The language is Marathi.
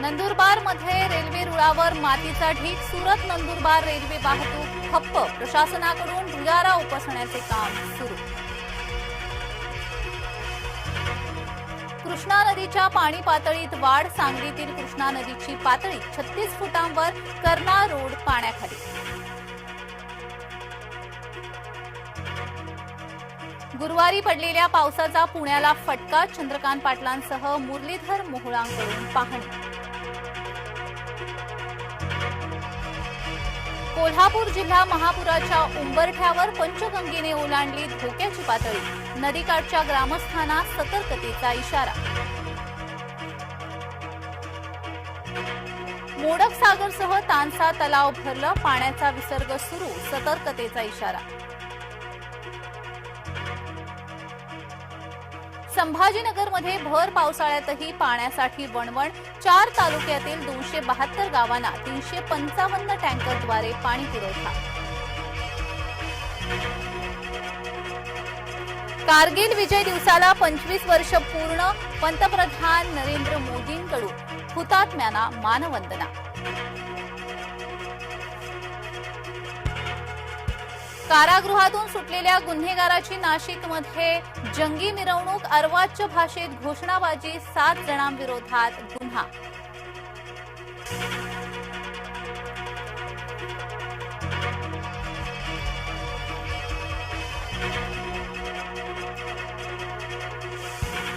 नंदुरबारमध्ये रेल्वे रुळावर मातीचा ढीग सुरत नंदुरबार रेल्वे वाहतूक ठप्प प्रशासनाकडून ढिगारा उपसण्याचे काम सुरू. कृष्णा नदीच्या पाणी पातळीत वाढ सांगलीतील कृष्णा नदीची पातळी छत्तीस फुटांवर कर्ना रोड पाण्याखाली. गुरुवारी पडलेल्या पावसाचा पुण्याला फटका चंद्रकांत पाटलांसह मुरलीधर मोहोळांकडून पाहणी कोल्हापूर जिल्हा महापुराच्या उंबरठ्यावर पंचगंगेने ओलांडली धोक्याची पातळी. नदीकाठच्या ग्रामस्थांना सतर्कतेचा इशारा. मोडक सागरसह तानसा तलाव भरलं पाण्याचा विसर्ग सुरू सतर्कतेचा इशारा. संभाजीनगरमध्ये भर पावसाळ्यातही पाण्यासाठी वणवण. चार तालुक्यातील दोनशे बहात्तर गावांना तीनशे पंचावन्न टँकरद्वारे पाणी पुरवठा. कारगिल विजय दिवसाला पंचवीस वर्ष पूर्ण पंतप्रधान नरेंद्र मोदींकडून. हुतात्म्यांना मानवंदना. कारागृहातून सुटलेल्या गुन्हेगाराची नाशिकमध्ये जंगी मिरवणूक अर्वाच्य भाषेत घोषणाबाजी सात जणांविरोधात गुन्हा.